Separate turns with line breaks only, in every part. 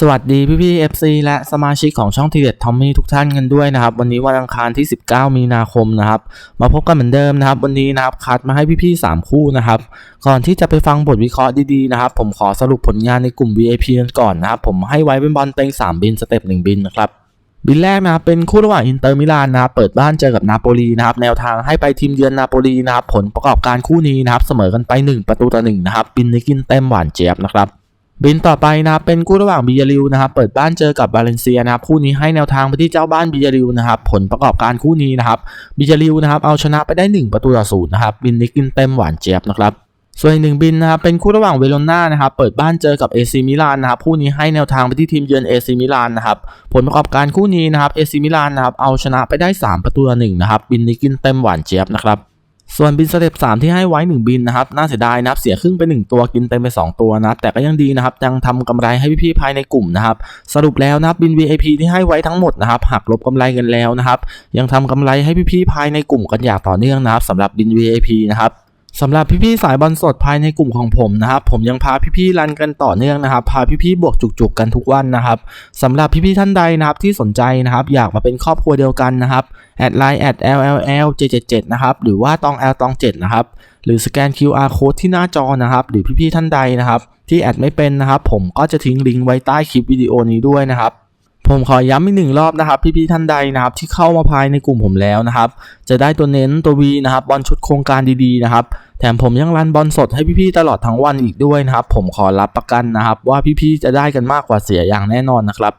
สวัสดีพี่พี่ๆ FC และสมาชิกของช่องทีเด็ดทอมมี่ทุกท่านกันด้วยนะครับ วันนี้วันอังคารที่ 19 มีนาคมนะครับ มาพบกันเหมือนเดิมนะครับ วันนี้นะครับคัดมาให้พี่พี่ๆ3คู่นะครับ ก่อนที่จะไปฟังบทวิเคราะห์ดีๆนะครับ ผมขอสรุปผลงานในกลุ่ม VIP กันก่อนนะครับ ผมให้ไว้เป็นบอลเต็ง 3 บินสเต็ป1บินนะครับบินแรกนะครับเป็นคู่ระหว่างอินเตอร์มิลานนะครับเปิดบ้านเจอกับนาโปลีนะครับแนวทางให้ไปทีมเยือนนาโปลีนะครับผลประกอบการคู่นี้นะครับเสมอกันไป 1 ประตูต่อ1นะครับบินนี้กินเต็มหวานเจี๊ยบนะครับ บินต่อไปนะครับเป็นคู่ระหว่างบิยาริวนะครับเปิดบ้านเจอกับบาเลนเซียนะครับคู่นี้ให้แนวทางไปที่เจ้าบ้านบิยาริวนะครับผลประกอบการคู่นี้นะครับบิยาริวนะครับเอาชนะไปได้ 1 ประตูต่อศูนย์นะครับบินนี้กินเต็มหวานเจี๊ยบนะครับส่วนอีกหนึ่งบินนะครับเป็นคู่ระหว่างเวโรนานะครับเปิดบ้านเจอกับเอซีมิลานนะครับคู่นี้ให้แนวทางไปที่ทีมเยือนเอซีมิลานนะครับผลประกอบการคู่นี้นะครับเอซีมิลานนะครับเอาชนะไปได้ 3 ประตูต่อหนึ่งนะครับบินนี้กินเต็มหวานเจี๊ยบนะครับ ส่วนบินสเต็ป3ที่ให้ไว้ 1 บินนะครับน่าเสียดายนะครับเสียครึ่งไป 1 ตัวกินเต็มไป 2 ตัวนะครับแต่ก็ยังดีนะครับยังทำกำไรให้พี่ๆภายในกลุ่มนะครับสรุปแล้วนะครับบิน VIP ที่ให้ไว้ทั้งหมดนะครับหักลบกำไรกันแล้วนะครับยังทำกำไรให้พี่ๆภายในกลุ่มกันอย่างต่อเนื่องนะครับสำหรับบิน VIP นะครับ สำหรับพี่ๆสายบอลสดภายในกลุ่มของผมนะครับ ผมยังพาพี่ๆรันกันต่อเนื่องนะครับ พาพี่ๆบวกจุกๆกันทุกวันนะครับสำหรับพี่ๆท่านใดนะครับที่สนใจนะครับ อยากมาเป็นครอบครัวเดียวกันนะครับแอดไลน์แอด LLL 777นะครับหรือว่าตอง L ตอง7นะครับหรือสแกน QR code ที่หน้าจอนะครับ หรือพี่ๆท่านใดนะครับ ที่แอดไม่เป็นนะครับ ผมก็จะทิ้งลิงก์ไว้ใต้คลิปวิดีโอนี้ด้วยนะครับ ผมขอย้ำอีกหนึ่งรอบนะครับ พี่ๆท่านใดนะครับที่เข้ามาภายในกลุ่มผมแล้วนะครับ จะได้ตัวเน้นตัววีนะครับบอลชุดโครงการดีๆนะครับ แถมผมยังรันบอลสดให้พี่ๆตลอดทั้งวันอีกด้วยนะครับ ผมขอรับประกันนะครับ ว่าพี่ๆจะได้กันมากกว่าเสียอย่างแน่นอนนะครับ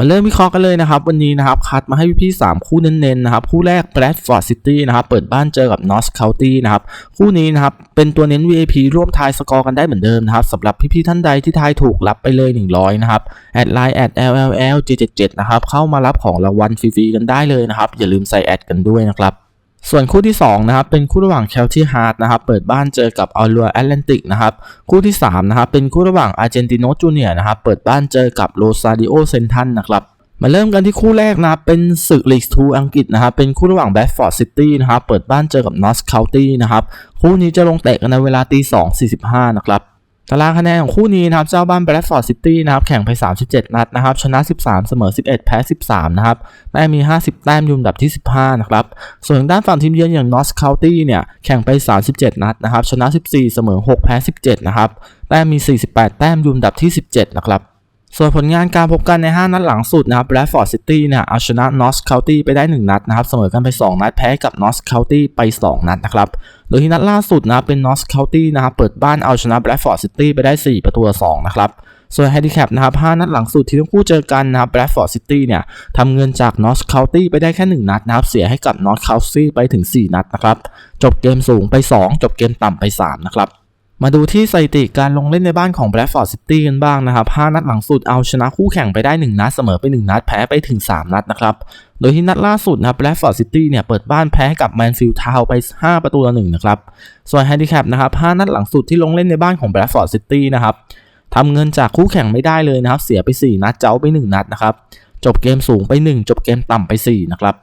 มาเริ่มวิเคราะห์กันเลยนะครับ วันนี้นะครับ คัดมาให้พี่ๆ3คู่เน้นๆนะครับ คู่แรก Bradford City นะครับ เปิดบ้านเจอกับ North County นะครับ คู่นี้นะครับ เป็นตัวเน้น VIP ร่วมทายสกอร์กันได้เหมือนเดิมนะครับสำหรับพี่ๆท่านใดที่ทายถูกรับไปเลย 100 นะครับ แอดไลน์แอด LLL J77 นะครับ เข้ามารับของรางวัลฟรีๆกันได้เลยนะครับ อย่าลืมใส่แอดกันด้วยนะครับ ส่วนคู่ที่2นะครับเป็นคู่ระหว่าง c e l t i Heart นะครับเปิดบ้านเจอกับอ l ลัวแอตแลนติกนะครับคู่ที่3นะครับเป็นคู่ระหว่างอาร์เจนติโนจูเนียนะครับเปิดบ้านเจอกับโรซาดิโอเซนทันนะครับมาเริ่มกันที่คู่แรกนะครับเป็นศึกลีกทูอังกฤษนะครับเป็นคู่ระหว่างแบ d ฟอร์ดซิตี้นะครับเปิดบ้านเจอกับนอ t เค c นตี้นะครับคู่นี้จะลงเตะกันในเวลาตี2 45นะครับ ตารางคะแนนของคู่นี้นะครับ เจ้าบ้านแบ d ฟอร์ดซิตี้นะครับ แข่งไป 37 นัดนะครับ ชนะ 13 เสมอ 11 แพ้ 13 นะครับแต้มมี 50 แต้มอยุ่อันดับที่ 15 นะครับ ส่วนทางด้านฝั่งทีมเยือนอย่างนอสคาวตี้เนี่ย แข่งไป 37 นัดนะครับ ชนะ 14 เสมอ 6 แพ้ 17 นะครับ แต้มมี 48 แต้มอยุ่อันดับที่ 17 นะครับ ส่วนผลงานการพบกันใน 5 นัดหลังสุดนะครับ Bradford City เนี่ยเอาชนะ North County ไปได้ 1 นัดนะครับ เสมอกันไป 2 นัดแพ้กับ North County ไป 2 นัดนะครับ โดยที่นัดล่าสุดนะเป็น North County นะครับเปิดบ้านเอาชนะ Bradford City ไปได้ 4 ประตูต่อ2นะครับส่วน Handicap นะครับ 5 นัดหลังสุดที่ทั้งคู่เจอกันนะครับ Bradford City เนี่ยทำเงินจาก North County ไปได้แค่ 1 นัดนะครับ เสียให้กับ North County ไปถึง 4 นัดนะครับ จบเกมสูงไป 2 จบเกมต่ำไป 3 นะครับ มาดูที่สถิติการลงเล่นในบ้านของ Bradford City กันบ้างนะครับ 5 นัดหลังสุดเอาชนะคู่แข่งไปได้ 1 นัดเสมอไป 1 นัดแพ้ไปถึง 3 นัดนะครับ โดยที่นัดล่าสุดนะครับ Bradford City เนี่ยเปิดบ้านแพ้กับ Manfield Town ไป 5 ประตูต่อ1นะครับ ส่วน Handicap นะครับ 5 นัดหลังสุดที่ลงเล่นในบ้านของ Bradford City นะครับทำเงินจากคู่แข่งไม่ได้เลยนะครับ เสียไป 4 นัดเจ้าไป 1 นัดนะครับ จบเกมสูงไป 1 จบเกมต่ำไป 4 นะครับ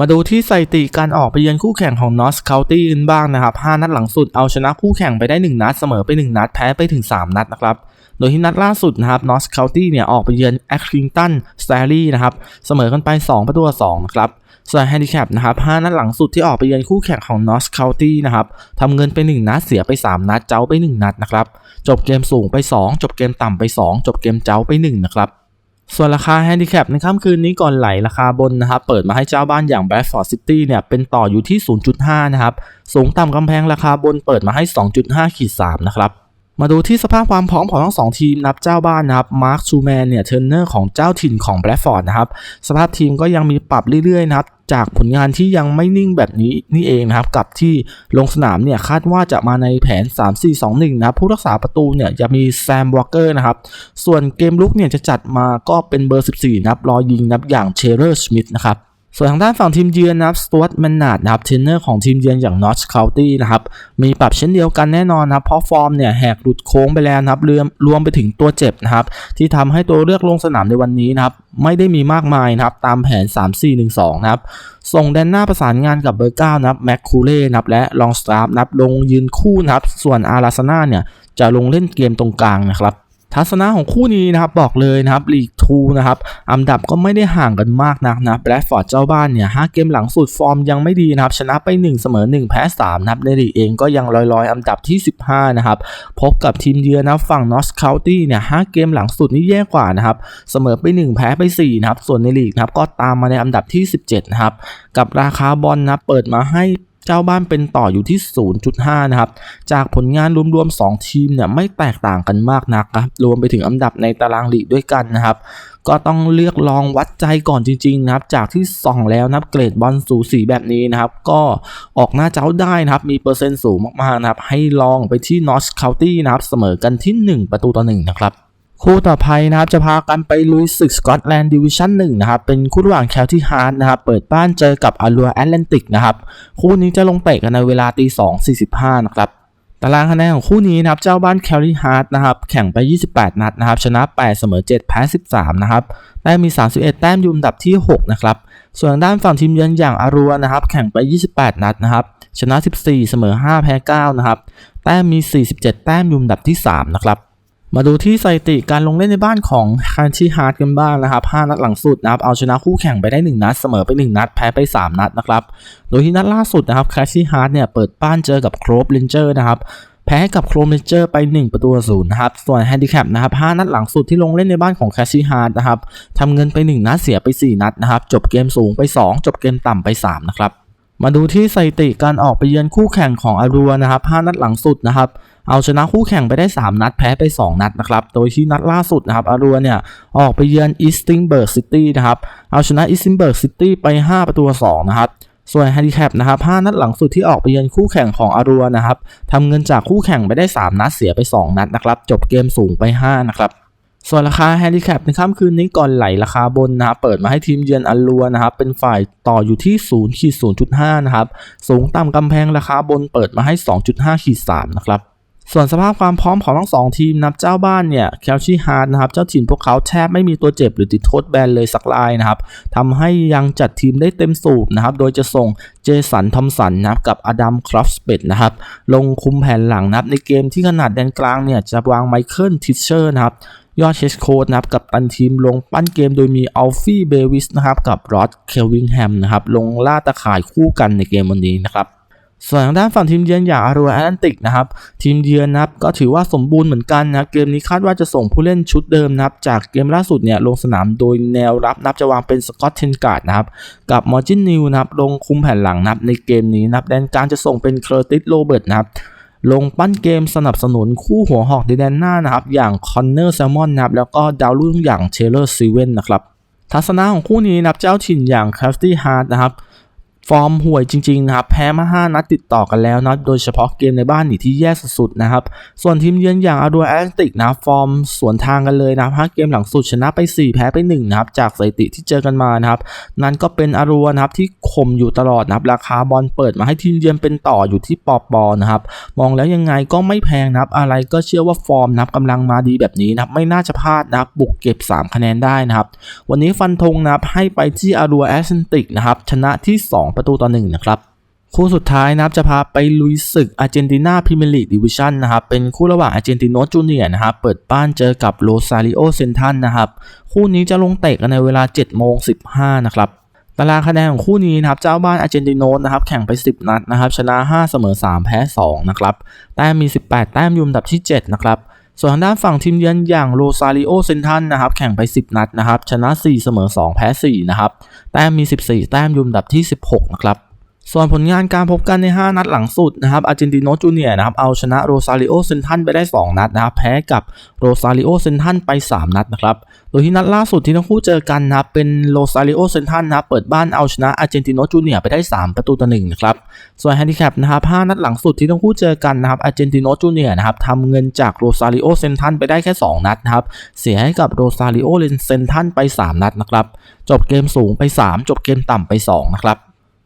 มาดูที่สถิติการออกไปเยือนคู่แข่งของ North County กันบ้างนะครับ 5 นัดหลังสุดเอาชนะคู่แข่งไปได้ 1 นัดเสมอไป 1 นัดแพ้ไปถึง 3 นัดนะครับ โดยที่นัดล่าสุดนะครับ North County เนี่ยออกไปเยือน Accrington Stanley นะครับเสมอกันไป 2 ประตูต่อ2นะครับ ส่วน Handicap นะครับ 5 นัดหลังสุดที่ออกไปเยือนคู่แข่งของ North County นะครับทำเงินไป 1 นัดเสียไป 3 นัดเจ้าไป 1 นัดนะครับ จบเกมสูงไป 2 จบเกมต่ำไป 2 จบเกมเจ้าไป1นะครับ ส่วนราคาแฮนดิแคปในค่ำคืนนี้ก่อนไหลราคาบนนะครับเปิดมาให้เจ้าบ้านอย่าง Bradford City เนี่ยเป็นต่ออยู่ที่ 0.5 นะครับ สูงต่ำกำแพงราคาบนเปิดมาให้ 2.5ขีด3นะครับ มาดูที่สภาพความพร้อมของทั้งสองทีมนับเจ้าบ้านนะครับมาร์คชูแมนเนี่ยเทรนเนอร์ของเจ้าถิ่นของแบรฟอร์ดนะครับสภาพทีมก็ยังมีปรับเรื่อยๆนะครับจากผลงานที่ยังไม่นิ่งแบบนี้นี่เองนะครับกับที่ลงสนามเนี่ยคาดว่าจะมาในแผน 3-4-2-1 นะครับผู้รักษาประตูเนี่ยจะมีแซมวอลเกอร์นะครับส่วนเกมลุกเนี่ยจะจัดมาก็เป็นเบอร์ 14 นะครับรอยิงนับอย่างเชเรอร์สมิธนะครับ ส่วนทางด้านฝั่งทีมเยือนนะครับสตูดแมนนาดนะครับเทรนเนอร์ของทีมเยือนอย่างนอ t เค c นตี้นะครับมีปรับเช่นเดียวกันแน่นอนนะครับเพราะฟอร์มเนี่ยแหกหลุดโค้งไปแล้วนะครับรวมรวมไปถึงตัวเจ็บนะครับที่ทำให้ตัวเลือกลงสนามในวันนี้นะครับไม่ได้มีมากมายนะครับตามแผน 3-4-1-2นะครับส่งแดนหน้าประสานงานกับเบอร์9นะครับแม็กคูเล่นะครับและลองสตาร์นะครับลงยืนคู่นะครับส่วนอาราซาน่าเนี่ยจะลงเล่นเกมตรงกลางนะครับ ทัศนะของคู่นี้นะครับบอกเลยนะครับลีก2นะครับอันดับก็ไม่ได้ห่างกันมากนักนะแบรดฟอร์ดเจ้าบ้านเนี่ย5เกมหลังสุดฟอร์มยังไม่ดีนะครับชนะไป 1 เสมอ 1 แพ้3นะครับในลีกเองก็ยังลอยๆ อันดับที่ 15 นะครับ พบกับทีมเยือนนะฝั่งนอสคา u ตี้เนี่ย5เกมหลังสุดนี่แย่กว่านะครับเสมอไป 1 แพ้ไป4นะครับส่วนในลีกนะครับก็ตามมาในอันดับที่ 17 นะครับกับราคาบอลนะเปิดมาให้ เจ้าบ้านเป็นต่ออยู่ที่ 0.5 นะครับ จากผลงานรวมๆ 2 ทีมเนี่ยไม่แตกต่างกันมากนักครับ รวมไปถึงอันดับในตารางลีกด้วยกันนะครับ ก็ต้องเลือกลองวัดใจก่อนจริงๆนะครับ จากที่ส่องแล้วนะครับเกรดบอลสูสีแบบนี้นะครับ ก็ออกหน้าเจ้าได้นะครับ มีเปอร์เซ็นต์สูงมากๆนะครับ ให้ลองไปที่ North County นะครับ เสมอกันที่ 1 ประตูต่อ1นะครับ คู่ต่อไปนะครับจะพากันไปลุยศึกสกอตแลนด์ดิวิชั่น1นะครับเป็นคู่ระหว่างแคลที่ฮาร์ดนะครับเปิดบ้านเจอกับอารัวแอตแลนติกนะครับคู่นี้จะลงเตะกันในเวลาตี2.45นะครับตารางคะแนนของคู่นี้นะครับเจ้าบ้านแคลรี่ฮาร์ดนะครับแข่งไป 28 นัดนะครับชนะ 8 เสมอ 7 แพ้ 13 นะครับได้มี 31 แต้มอยู่อันดับที่ 6 นะครับ ส่วนด้านฝั่งทีมเยือนอย่างอารัวนะครับแข่งไป 28 นัดนะครับชนะ 14 เสมอ 5 แพ้ 9 นะครับแต้มมี 47 แต้มอยู่อันดับที่ 3 นะครับ มาดูที่สถิติการลงเล่นในบ้านของคานชีฮาร์ดกันบ้างนะครับ 5 นัดหลังสุดนะครับ เอาชนะคู่แข่งไปได้ 1 นัด เสมอไป 1 นัด แพ้ไป 3 นัดนะครับ โดยที่นัดล่าสุดนะครับคาชีฮาร์ดเนี่ยเปิดบ้านเจอกับโครบเลนเจอร์นะครับ แพ้กับโครมเลนเจอร์ไป 1 ประตูศูนย์นะครับ ส่วนแฮนดิแคปนะครับ 5 นัดหลังสุดที่ลงเล่นในบ้านของแคชชีฮาร์ดนะครับทำเงินไป 1 นัด เสียไป 4 นัดนะครับ จบเกมสูงไป 2 จบเกมต่ำไป 3 นะครับ มาดูที่สถิติการออกไปเยือนคู่แข่งของอารัวนะครับ 5 นัดหลังสุดนะครับ เอาชนะคู่แข่งไปได้ 3 นัดแพ้ไป 2 นัดนะครับ โดยที่นัดล่าสุดนะครับอารัวเนี่ย ออกไปเยือนอีสติงเบิร์กซิตี้นะครับ เอาชนะอีสติงเบิร์กซิตี้ไป 5 ประตูต่อ2นะครับส่วนแฮนดิแคปนะครับ5นัดหลังสุดที่ออกไปเยือนคู่แข่งของอารัวนะครับทำเงินจากคู่แข่งไปได้ 3 นัดเสียไป 2 นัดนะครับ จบเกมสูงไป 5 นะครับส่วนราคาแฮนดิแคปในค่ำคืนนี้ก่อนไหลราคาบนนะครับเปิดมาให้ทีมเยือนอารัวนะครับเป็นฝ่ายต่ออยู่ที่0ขีด0.5 นะครับ สูงต่ำกำแพงราคาบนเปิดมาให้ 2.5ขีด3นะครับ ส่วนสภาพความพร้อมของทั้งสองทีมนับเจ้าบ้านเนี่ยแคลชีฮาร์ดนะครับเจ้าถิ่นพวกเขาแทบไม่มีตัวเจ็บหรือติดโทษแบนเลยสักรายนะครับทำให้ยังจัดทีมได้เต็มสูบนะครับโดยจะส่งเจสันทอมสันนะครับกับอดัมครอฟสเปดนะครับลงคุมแผนหลังนะครับในเกมที่ขนาดแดนกลางเนี่ยจะวางไมเคิลทิชเชอร์นะครับยอดเชสโคดนะครับกับตันทีมลงปั้นเกมโดยมีอัลฟี่เบวิสนะครับกับรอดเคลวิงแฮมนะครับลงล่าตะข่ายคู่กันในเกมวันนี้นะครับ ส่วนทางด้านฝั่งทีมเยือนอย่างอารัวแอตแลนติกนะครับทีมเยือนนะครับก็ถือว่าสมบูรณ์เหมือนกันนะเกมนี้คาดว่าจะส่งผู้เล่นชุดเดิมนะครับจากเกมล่าสุดเนี่ยลงสนามโดยแนวรับนับจะวางเป็นสกอตเทนการ์ดนะครับกับมอร์จินนิวนะครับลงคุมแผ่นหลังนับในเกมนี้นับแดนกลางจะส่งเป็นเคอร์ติสโรเบิร์ตนะครับลงปั้นเกมสนับสนุนคู่หัวหอกในแดนหน้านะครับอย่างคอนเนอร์แซมอนนะครับแล้วก็ดาวรุ่งอย่างเชลเลอร์ซีเว่นนะครับทัศนะของคู่นี้นับเจ้าถิ่นอย่างคาสตี้ฮาร์ดนะครับ ฟอร์มห่วยจริงๆนะครับแพ้มา 5 นัดติดต่อกันแล้วนะโดยเฉพาะเกมในบ้านหนีที่แย่สุดๆนะครับส่วนทีมเยือนอย่างอารัวแอตติกนะฟอร์มสวนทางกันเลยนะครับ5เกมหลังสุดชนะไป 4 แพ้ไป1นะครับจากสถิติที่เจอกันมานะครับนั่นก็เป็นอารัวนะครับที่ข่มอยู่ตลอดนะครับราคาบอลเปิดมาให้ทีมเยือนเป็นต่ออยู่ที่ปอปอนะครับมองแล้วยังไงก็ไม่แพงนะครับอะไรก็เชื่อว่าฟอร์มนะครับกำลังมาดีแบบนี้นะครับไม่น่าจะพลาดนะครับบุกเก็บ 3 คะแนนได้นะครับวันนี้ฟันธงนะครับให้ไปที่อารัวแอตติกนะครับชนะที่ 2ประตูต่อ1นะครับคู่สุดท้ายนะครับจะพาไปลุยศึกอาร์เจนตินาพรีเมียร์ลีกดิวิชั่นนะครับเป็นคู่ระหว่างอาร์เจนติโนจูเนียนะครับเปิดบ้านเจอกับโรซาริโอเซนทันนะครับคู่นี้จะลงเตะกันในเวลา7โมง15นะครับตารางคะแนนของคู่นี้นะครับเจ้าบ้านอาร์เจนติโนนะครับแข่งไป 10 นัดนะครับชนะ 5 เสมอ 3 แพ้ 2 นะครับแต้มมี 18 แต้มอยู่อันดับที่ 7 นะครับ ส่วนทางด้านฝั่งทีมเยือนอย่างโรซาริโอเซนทันนะครับแข่งไป 10 นัดนะครับ ชนะ 4 เสมอ 2 แพ้ 4 นะครับ แต้มมี 14 แต้มอยู่อันดับที่ 16 นะครับ ส่วนผลงานการพบกันใน 5 นัดหลังสุดนะครับอาร์เจนติโนจูเนียนะครับเอาชนะโรซาริโอเซนทันไปได้ 2 นัดนะครับแพ้กับโรซาริโอเซนทันไป 3 นัดนะครับโดยที่นัดล่าสุดที่ทั้งคู่เจอกันนะครับเป็นโรซาริโอเซนทันนะครับเปิดบ้านเอาชนะอาร์เจนติโนจูเนียไปได้ 3 ประตูต่อ1นะครับส่วนแฮนดิแคปนะครับ5นัดหลังสุดที่ทั้งคู่เจอกันนะครับอาร์เจนติโนจูเนียนะครับทำเงินจากโรซาริโอเซนทันไปได้แค่ 2 นัดนะครับเสียให้กับโรซาริโอเซนทันไป 3 นัดนะครับจบเกมสูงไป 3 จบเกมต่ำไป2นะครับ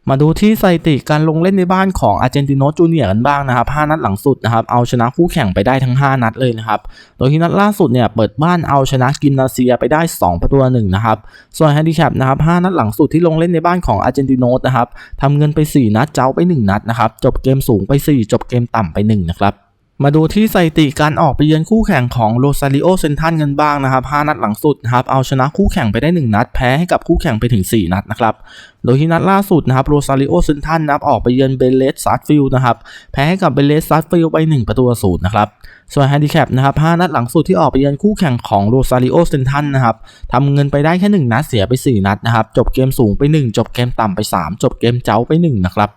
มาดูที่สถิติการลงเล่นในบ้านของอาร์เจนติโนจูเนียกันบ้างนะครับ 5 นัดหลังสุดนะครับ เอาชนะคู่แข่งไปได้ทั้ง 5 นัดเลยนะครับ โดยที่นัดล่าสุดเนี่ย เปิดบ้านเอาชนะกินนาเซียไปได้ 2 ประตูหนึ่งนะครับ ส่วนแฮนดิแคปนะครับ 5 นัดหลังสุดที่ลงเล่นในบ้านของอาร์เจนติโนนะครับทำเงินไป 4 นัด เจ้าไป 1 นัดนะครับ จบเกมสูงไป 4 จบเกมต่ำไป 1 นะครับ มาดูที่สถิติการออกไปเยือนคู่แข่งของโรซาริโอเซนทันกันบ้างนะครับ 5 นัดหลังสุดนะครับ เอาชนะคู่แข่งไปได้ 1 นัด แพ้ให้กับคู่แข่งไปถึง 4 นัดนะครับ โดยที่นัดล่าสุดนะครับโรซาริโอเซนทันนับออกไปเยือนเบเลสซัตฟิลนะครับ แพ้ให้กับเบเลสซัตฟิลไป 1 ประตูต่อศูนย์นะครับ ส่วนแฮนดิแคปนะครับ 5 นัดหลังสุดที่ออกไปเยือนคู่แข่งของโรซาริโอเซนทันนะครับทำเงินไปได้แค่ 1 นัดเสียไป 4 นัดนะครับ จบเกมสูงไป 1 จบเกมต่ำไป 3 จบเกมเจ้าไป 1 นะครับ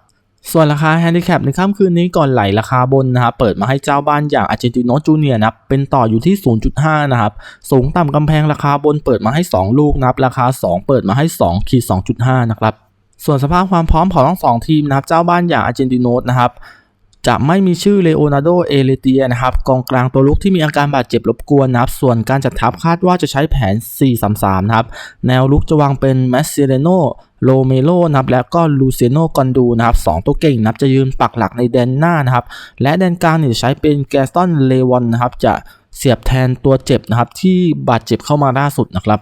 ส่วนราคาแฮนดิแคปในค่ำคืนนี้ก่อนไหลราคาบนนะครับเปิดมาให้เจ้าบ้านอย่างอาร์เจนติโนจูเนียนะครับเป็นต่ออยู่ที่ 0.5 นะครับ สูงต่ำกำแพงราคาบนเปิดมาให้ 2 ลูกนะครับ ราคา 2 เปิดมาให้2ขีด2.5 นะครับ ส่วนสภาพความพร้อมของทั้งสองทีมนะครับ เจ้าบ้านอย่างอาร์เจนติโนนะครับ จะไม่มีชื่อเลโอนาร์โด เอเลเตียนะครับกองกลางตัวลุกที่มีอาการบาดเจ็บรบกวนนะครับ ส่วนการจัดทัพคาดว่าจะใช้แผน 4-3-3 นะครับ แนวลุกจะวางเป็นแมสเซเรโนโลเมโลนะครับและก็ลูเซโนกอนดูนะครับสองตัวเก่งนะครับจะยืนปักหลักในแดนหน้านะครับ และแดนกลางเนี่ยจะใช้เป็นแกสตันเลวอนนะครับ จะเสียบแทนตัวเจ็บนะครับที่บาดเจ็บเข้ามาล่าสุดนะครับ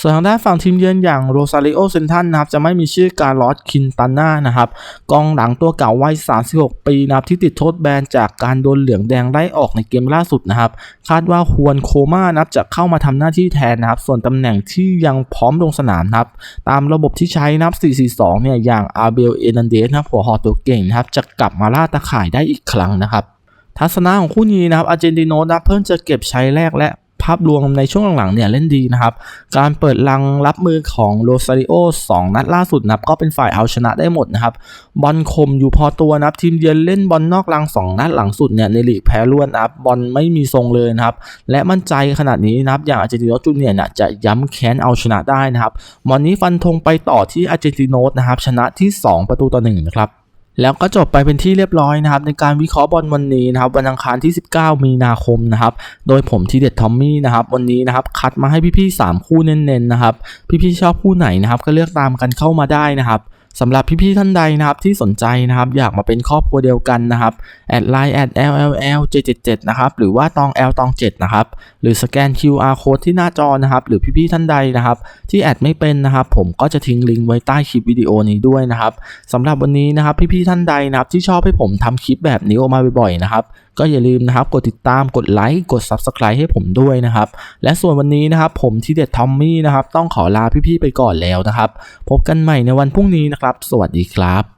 ส่วนทางด้านฝั่งทีมเยือนอย่างโรซาริโอเซนทันนะครับจะไม่มีชื่อการลอสคินตันนานะครับกองหลังตัวเก่าวัย 36 ปีนะครับที่ติดโทษแบนจากการโดนเหลืองแดงไล่ออกในเกมล่าสุดนะครับคาดว่าฮวนโคม่านะครับจะเข้ามาทำหน้าที่แทนนะครับส่วนตำแหน่งที่ยังพร้อมลงสนามนะครับตามระบบที่ใช้นะครับ 442 เนี่ยอย่างอาเบลเอนันเดสนะครับหัวหอตัวเก่งนะครับจะกลับมาล่าตะข่ายได้อีกครั้งนะครับทัศนะของคู่นี้นะครับอาร์เจนติโนนะครับเพิ่งจะเก็บใช้แรกและาพรวมในช่วงหลังๆเนี่ยเล่นดีนะครับ การเปิดลังรับมือของโรซาริโอ2นัดล่าสุดนะครับก็เป็นฝ่ายเอาชนะได้หมดนะครับ บอลคมอยู่พอตัวนะครับ ทีมเยือนเล่นบอลนอกลัง 2 นัดหลังสุดเนี่ยในลีกแพ้รวดนะครับบอลไม่มีทรงเลยนะครับ และมั่นใจขนาดนี้นะครับ อย่างอาร์เจนติโนจูเนียร์เนี่ยจะย้ำแค้นเอาชนะได้นะครับวันนี้ฟันธงไปต่อที่อาร์เจนติโนนะครับชนะที่ 2 ประตูต่อ1นะครับ แล้วก็จบไปเป็นที่เรียบร้อยนะครับในการวิเคราะห์บอลวันนี้นะครับวันอังคารที่ 19 มีนาคมนะครับโดยผมทีเด็ดทอมมี่นะครับวันนี้นะครับคัดมาให้พี่ๆ3คู่เน้นๆนะครับพี่ๆชอบคู่ไหนนะครับก็เลือกตามกันเข้ามาได้นะครับ สำหรับพี่ๆท่านใดนะครับที่สนใจนะครับอยากมาเป็นครอบครัวเดียวกันนะครับแอดไลน์แอด LLL 777นะครับหรือว่าตอง L ตอง7นะครับหรือสแกน QR code ที่หน้าจอนะครับหรือพี่ๆท่านใดนะครับที่แอดไม่เป็นนะครับผมก็จะทิ้งลิงก์ไว้ใต้คลิปวิดีโอนี้ด้วยนะครับสำหรับวันนี้นะครับพี่ๆท่านใดนะครับที่ชอบให้ผมทำคลิปแบบนี้ออกมาบ่อยๆนะครับ ก็อย่าลืมนะครับกดติดตามกดไลค์กด Subscribe ให้ผมด้วยนะครับ และส่วนวันนี้นะครับผมทีเด็ดทอมมี่นะครับต้องขอลาพี่ๆไปก่อนแล้วนะครับ พบกันใหม่ในวันพรุ่งนี้นะครับ สวัสดีครับ